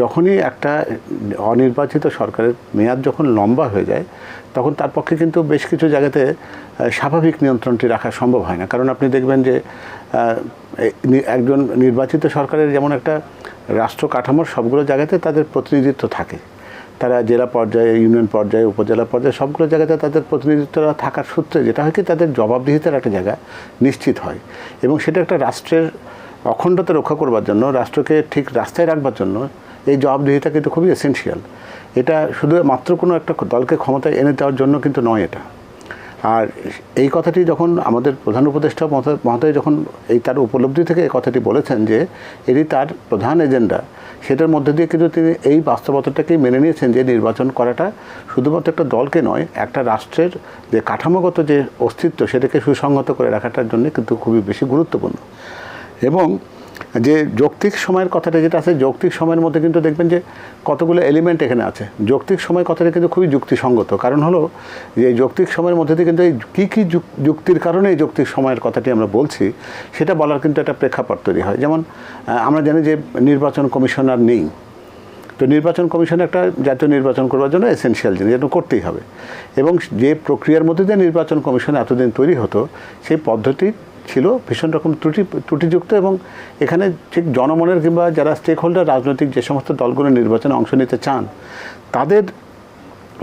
যখনই একটা অনির্বাচিত সরকারের মেয়াদ যখন লম্বা হয়ে যায়, তখন তার পক্ষে কিন্তু বেশ কিছু জায়গাতে স্বাভাবিক নিয়ন্ত্রণটি রাখা সম্ভব হয় না। কারণ আপনি দেখবেন যে একজন নির্বাচিত সরকারের যেমন একটা রাষ্ট্র কাঠামোর সবগুলো জায়গাতে তাদের প্রতিনিধিত্ব থাকে। তারা জেলা পর্যায়ে, ইউনিয়ন পর্যায়ে, উপজেলা পর্যায়ে সবগুলো জায়গাতে তাদের প্রতিনিধিত্বরা থাকার সূত্রে যেটা হয় কি, তাদের জবাবদিহিতার একটা জায়গা নিশ্চিত হয়। এবং সেটা একটা রাষ্ট্রের অখণ্ডতা রক্ষা করবার জন্য, রাষ্ট্রকে ঠিক রাস্তায় রাখবার জন্য এই জবাবদিহিতা কিন্তু খুবই এসেনশিয়াল এটা শুধু মাত্র কোনো একটা দলকে ক্ষমতায় এনে দেওয়ার জন্য কিন্তু নয় এটা। আর এই কথাটি যখন আমাদের প্রধান উপদেষ্টা মহোদয় যখন এই তার উপলব্ধি থেকে এই কথাটি বলেছেন যে এটি তার প্রধান এজেন্ডা সেটার মধ্যে দিয়ে কিন্তু তিনি এই বাস্তবতাটাকেই মেনে নিয়েছেন যে নির্বাচন করাটা শুধুমাত্র একটা দলকে নয়, একটা রাষ্ট্রের যে কাঠামোগত যে অস্তিত্ব, সেটাকে সুসংহত করে রাখাটার জন্য কিন্তু খুবই বেশি গুরুত্বপূর্ণ। এবং যে যৌক্তিক সময়ের কথাটা যেটা আছে, যৌক্তিক সময়ের মধ্যে কিন্তু দেখবেন যে কতগুলো এলিমেন্ট এখানে আছে। যৌক্তিক সময় কথাটা কিন্তু খুবই যুক্তিসঙ্গত। কারণ হলো, যে যৌক্তিক সময়ের মধ্যে দিয়ে কিন্তু এই কী কী যুক- যুক্তির কারণে এই যৌক্তিক সময়ের কথাটি আমরা বলছি, সেটা বলার কিন্তু একটা প্রেক্ষাপট তৈরি হয়। যেমন আমরা জানি যে নির্বাচন কমিশনার নেই। তো নির্বাচন কমিশন একটা জাতীয় নির্বাচন করবার জন্য এসেনশিয়াল জিনিস, এটা করতেই হবে। এবং যে প্রক্রিয়ার মধ্যে দিয়ে নির্বাচন কমিশন এতদিন তৈরি হতো, সেই পদ্ধতি ছিল ভীষণ রকম ত্রুটি, ত্রুটিযুক্ত এবং এখানে ঠিক জনমনের কিংবা যারা স্টেক হোল্ডার রাজনৈতিক যে সমস্ত দলগুলো নির্বাচনে অংশ নিতে চান, তাদের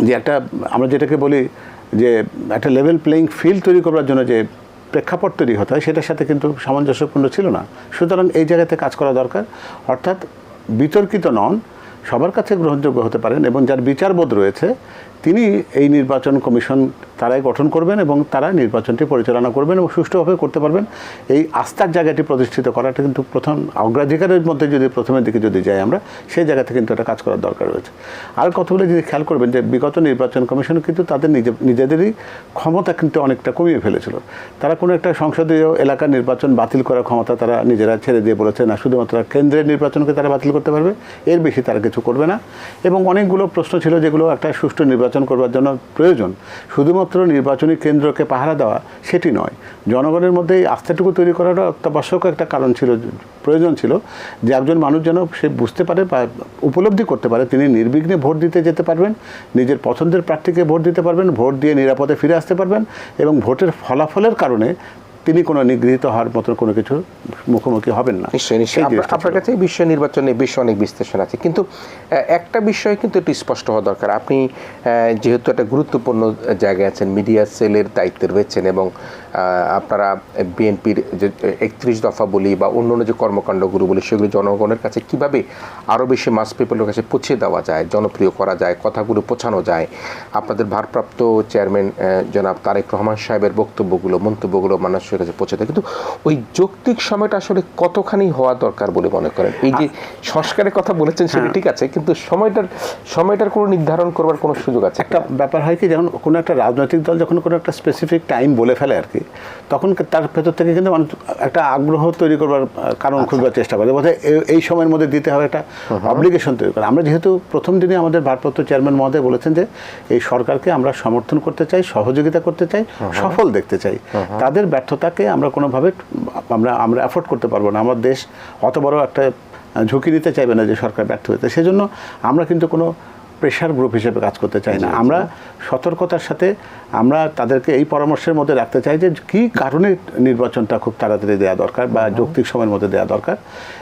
যে একটা, আমরা যেটাকে বলি যে একটা লেভেল প্লেইং ফিল্ড তৈরি করার জন্য যে প্রেক্ষাপট তৈরি হতে হয়, সেটার সাথে কিন্তু সামঞ্জস্যপূর্ণ ছিল না। সুতরাং এই জায়গাতে কাজ করা দরকার। অর্থাৎ বিতর্কিত নন সবার কাছে গ্রহণযোগ্য হতে পারেন এবং যার বিচারবোধ রয়েছে, তিনি এই নির্বাচন কমিশন তারাই গঠন করবেন এবং তারা নির্বাচনটি পরিচালনা করবেন এবং সুষ্ঠুভাবে করতে পারবেন। এই আস্থার জায়গাটি প্রতিষ্ঠিত করাটা কিন্তু প্রথম অগ্রাধিকারের মধ্যে যদি প্রথমের দিকে যদি যাই আমরা, সেই জায়গাতে কিন্তু একটা কাজ করার দরকার রয়েছে। আর কতগুলো যদি খেয়াল করবেন যে বিগত নির্বাচন কমিশন কিন্তু তাদের নিজে, নিজেদেরই ক্ষমতা কিন্তু অনেকটা কমিয়ে ফেলেছিল। তারা কোনো একটা সংসদীয় এলাকার নির্বাচন বাতিল করার ক্ষমতা তারা নিজেরা ছেড়ে দিয়ে বলেছে, না, শুধুমাত্র কেন্দ্রের নির্বাচনকে তারা বাতিল করতে পারবে, এর বেশি তারা কিছু করবে না। এবং অনেকগুলো প্রশ্ন ছিল যেগুলো একটা সুষ্ঠু নির্বাচন করবার জন্য প্রয়োজন। শুধুমাত্র নির্বাচনী কেন্দ্রকে পাহারা দেওয়া সেটি নয়। জনগণের মধ্যে এই আস্থাটুকু তৈরি করাটা অত্যাবশ্যক একটা কারণ ছিল, প্রয়োজন ছিল যে একজন মানুষ যেন সে বুঝতে পারে বা উপলব্ধি করতে পারে। তিনি নির্বিঘ্নে ভোট দিতে যেতে পারবেন, নিজের পছন্দের প্রার্থীকে ভোট দিতে পারবেন, ভোট দিয়ে নিরাপদে ফিরে আসতে পারবেন এবং ভোটের ফলাফলের কারণে তিনি কোনো নিগৃহীত হওয়ার মতো কোনো কিছু মুখোমুখি হবেন না। নিশ্চয়ই নিশ্চয়ই। আপনার-। কাছে বিশ্ব নির্বাচনে বেশ অনেক বিশ্লেষণ আছে। কিন্তু একটা বিষয় কিন্তু একটু স্পষ্ট হওয়া দরকার। আপনি আহ, যেহেতু একটা গুরুত্বপূর্ণ জায়গায় আছেন মিডিয়া সেলের দায়িত্বে রয়েছেন এবং আপনারা বিএনপির যে একত্রিশ দফা বলি বা অন্য অন্য যে কর্মকাণ্ডগুলো বলি সেগুলো জনগণের কাছে কীভাবে আরও বেশি মাস পিপলের কাছে পৌঁছে দেওয়া যায় জনপ্রিয় করা যায় কথাগুলো পৌঁছানো যায়? আপনাদের ভারপ্রাপ্ত চেয়ারম্যান জনাব তারেক রহমান সাহেবের বক্তব্যগুলো মন্তব্যগুলো মানুষের কাছে পৌঁছে দেয়। কিন্তু ওই যৌক্তিক সময়টা আসলে কতখানি হওয়া দরকার বলে মনে করেন? এই যে সংস্কারের কথা বলেছেন সেটা ঠিক আছে কিন্তু সময়টার সময়টার কোনো নির্ধারণ করবার কোনো সুযোগ আছে একটা ব্যাপার হয় কি যখন কোনো একটা রাজনৈতিক দল যখন কোনো একটা স্পেসিফিক টাইম বলে ফেলে আর কি তখন তার ভেতর থেকে কিন্তু মানুষ একটা আগ্রহ তৈরি করবার কারণ খুঁজবার চেষ্টা করে। বোধহয় এই- এই সময়ের মধ্যে দিতে হবে একটা অব্লিগেশন তৈরি করে। আমরা যেহেতু প্রথম দিনে আমাদের ভারপ্রাপ্ত চেয়ারম্যান মহোদয় বলেছেন যে এই সরকারকে আমরা সমর্থন করতে চাই সহযোগিতা করতে চাই সফল দেখতে চাই। তাদের ব্যর্থতাকে আমরা কোনোভাবে আমরা আমরা অ্যাফোর্ড করতে পারব না। আমার দেশ অত বড় একটা ঝুঁকি নিতে চাইবে না যে সরকার ব্যর্থ হয়েছে। সেজন্য আমরা কিন্তু কোনো প্রেশার গ্রুপ হিসেবে কাজ করতে চাই না। আমরা সতর্কতার সাথে আমরা তাদেরকে এই পরামর্শের মধ্যে রাখতে চাই যে কী কারণে নির্বাচনটা খুব তাড়াতাড়ি দেওয়া দরকার বা যৌক্তিক সময়ের মধ্যে দেওয়া দরকার।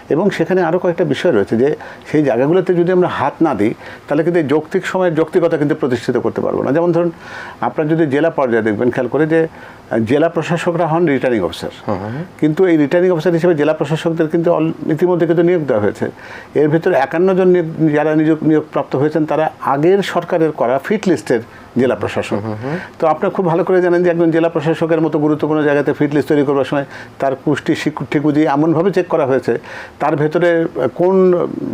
এবং সেখানে আরও কয়েকটা বিষয় রয়েছে যে সেই জায়গাগুলোতে যদি আমরা হাত না দিই তাহলে কিন্তু এই যৌক্তিক সময়ের যৌক্তিকতা কিন্তু প্রতিষ্ঠিত করতে পারব না। যেমন ধরুন আপনার যদি জেলা পর্যায়ে দেখবেন খেয়াল করে যে জেলা প্রশাসকরা হন রিটার্নিং অফিসার কিন্তু এই রিটার্নিং অফিসার হিসেবে জেলা প্রশাসকদের কিন্তু অল- ইতিমধ্যে কিন্তু নিয়োগ দেওয়া হয়েছে। এর ভিতরে একান্ন জন যারা নিয়োগ নিয়োগপ্রাপ্ত হয়েছেন তারা আগের সরকারের করা ফিট লিস্টের জেলা প্রশাসক। তো আপনার খুব ভালো করে জানেন যে একজন জেলা প্রশাসকের মতো গুরুত্বপূর্ণ জায়গাতে ফিট লিস্ট তৈরি করবার সময় তার পুষ্টি ঠিক ঠিকুজি এমনভাবে চেক করা হয়েছে তার ভেতরে কোন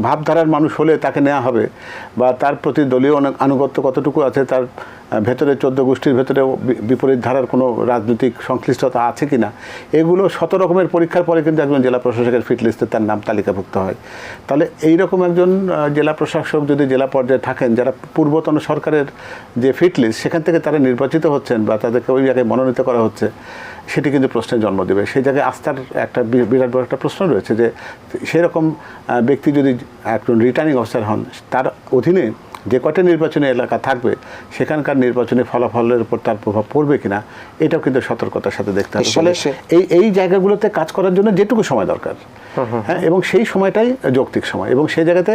ভাবধারার মানুষ হলে তাকে নেওয়া হবে বা তার প্রতি দলীয় আনুগত্য কতটুকু আছে তার ভেতরে চোদ্দ গোষ্ঠীর ভেতরে বিপরীত ধারার কোনো রাজনৈতিক সংশ্লিষ্টতা আছে কি না এগুলো শত রকমের পরীক্ষার পরে কিন্তু একজন জেলা প্রশাসকের ফিট লিস্টে তার নাম তালিকাভুক্ত হয়। তাহলে এই রকম একজন জেলা প্রশাসক যদি জেলা পর্যায়ে থাকেন, যারা পূর্বতন সরকারের যে ফিট লিস্ট, সেখান থেকে তারা নির্বাচিত হচ্ছেন বা তাদেরকে ওই জায়গায় মনোনীত করা হচ্ছে, সেটি কিন্তু প্রশ্নের জন্ম দেবে। সেই জায়গায় আস্থার একটা বিরাট বড় একটা প্রশ্ন রয়েছে যে, সেরকম ব্যক্তি যদি একজন রিটার্নিং অফিসার হন, তার অধীনে যে কটা নির্বাচনী এলাকা থাকবে সেখানকার নির্বাচনী ফলাফলের উপর তার প্রভাব পড়বে কিনা এটাও কিন্তু সতর্কতার সাথে দেখতে হবে। ফলে এই এই জায়গাগুলোতে কাজ করার জন্য যেটুকু সময় দরকার। হ্যাঁ এবং সেই সময়টাই যৌক্তিক সময়। এবং সেই জায়গাতে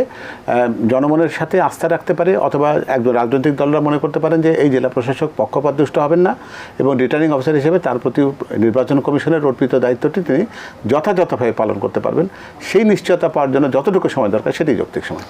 জনমনের সাথে আস্থা রাখতে পারে অথবা একজন রাজনৈতিক দলরা মনে করতে পারেন যে এই জেলা প্রশাসক পক্ষপাতদুষ্ট হবেন না এবং রিটার্নিং অফিসার হিসেবে তার প্রতি নির্বাচন কমিশনের অর্পিত দায়িত্বটি তিনি যথাযথভাবে পালন করতে পারবেন। সেই নিশ্চয়তা পাওয়ার জন্য যতটুকু সময় দরকার সেটাই যৌক্তিক সময়।